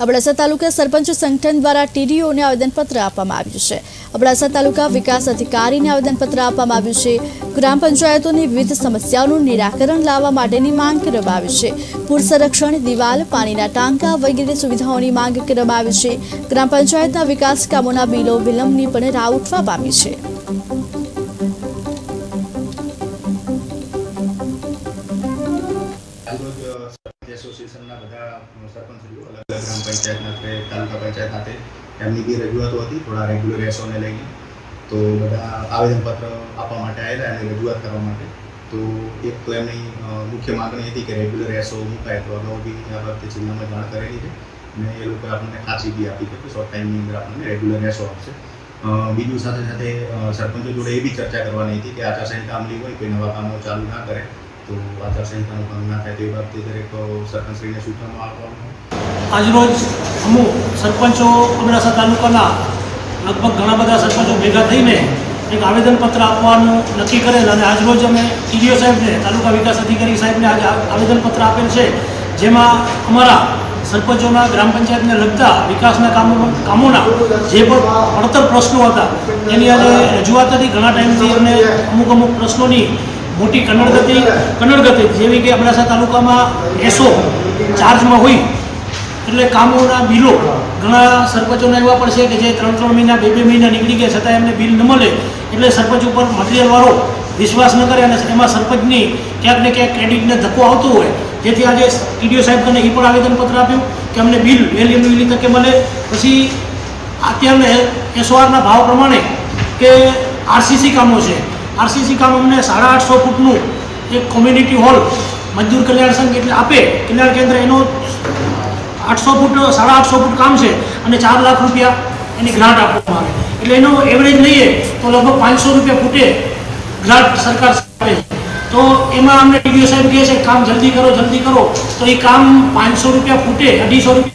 અબડાસા તાલુકા સરપંચ સંગઠન દ્વારા ટીડીઓને આવેદનપત્ર આપવામાં આવ્યું છે. અબડાસા તાલુકા વિકાસ અધિકારીને આવેદનપત્ર આપવામાં આવ્યું છે. ગ્રામ પંચાયતોની વિવિધ સમસ્યાઓનું નિરાકરણ લાવવા માટેની માંગ કરવામાં આવી છે. પૂર સંરક્ષણ, દિવાલ, પાણીના ટાંકા વગેરે સુવિધાઓની માંગ કરવામાં આવી છે. ગ્રામ પંચાયતના વિકાસ કામોના બિલો વિલંબની પણ રાહ ઉઠવા પામી છે. એસોસિએશનના બધા સરપંચશ્રીઓ અલગ અલગ ગ્રામ પંચાયતના કે તાલુકા પંચાયત ખાતે એમની બી રજૂઆતો હતી, થોડા રેગ્યુલર એસોને લઈને. તો બધા આવેદનપત્ર આપવા માટે આવેલા અને રજૂઆત કરવા માટે. તો એક તો એમની મુખ્ય માગણી હતી કે રેગ્યુલર એસો મુકાય તો અગાઉ બી આ બાબતે જિલ્લામાં જાણ કરેલી છે. અને એ લોકોએ આપણને ખાસી બી આપી છે કે શોર્ટ ટાઈમની અંદર આપણને રેગ્યુલર એસો આપશે. બીજું સાથે સાથે સરપંચો જોડે એ બી ચર્ચા કરવાની હતી કે આચારસંહિતા અમલી હોય કોઈ નવા કામો ચાલુ ના કરે. તો આપવાનું આજરોજ અમુક સરપંચો અબડાસા તાલુકાના લગભગ ઘણા બધા સરપંચો ભેગા થઈને એક આવેદનપત્ર આપવાનું નક્કી કરેલ અને આજરોજ અમે ટીડીઓ સાહેબને, તાલુકા વિકાસ અધિકારી સાહેબને આજે આવેદનપત્ર આપેલ છે, જેમાં અમારા સરપંચોના ગ્રામ પંચાયતને લગતા વિકાસના કામો કામોના જે પણ પડતર પ્રશ્નો હતા, એની આજે રજૂઆત હતી. ઘણા ટાઈમથી અમને અમુક અમુક પ્રશ્નોની મોટી કન્નડગતિ કન્નડગતિ જેવી કે અબડાસા તાલુકામાં એસો ચાર્જમાં હોય, એટલે કામોના બિલો ઘણા સરપંચોને એવા પડશે કે જે ત્રણ ત્રણ મહિના, બે બે મહિના નીકળી ગયા, છતાં એમને બિલ ન મળે. એટલે સરપંચ ઉપર મટીરિયલવાળો વિશ્વાસ ન કરે અને એમાં સરપંચની ક્યાંક ને ક્યાંક ક્રેડિટને ધક્કો આવતો હોય. જેથી આજે ટીડીઓ સાહેબને એ પણ આવેદનપત્ર આપ્યું કે અમને બિલ વહેલી વહેલી તકે મળે. પછી અત્યારના એસઓઆરના ભાવ પ્રમાણે કે આરસીસી કામો છે. આરસીસી કામ અમને સાડા આઠસો ફૂટનું એક કોમ્યુનિટી હોલ મજદૂર કલ્યાણ સંઘ એટલે આપે. કલ્યાણ કેન્દ્ર એનો આઠસો ફૂટ, સાડા આઠસો ફૂટ કામ છે અને ચાર લાખ રૂપિયા એની ગ્રાન્ટ આપવામાં આવે. એટલે એનો એવરેજ લઈએ તો લગભગ પાંચસો રૂપિયા ફૂટે ગ્રાન્ટ સરકાર આપે. છે તો એમાં અમને ટીડીઓ સાહેબ કહે છે કામ જલ્દી કરો જલ્દી કરો. તો એ કામ પાંચસો રૂપિયા ફૂટે, અઢીસો રૂપિયા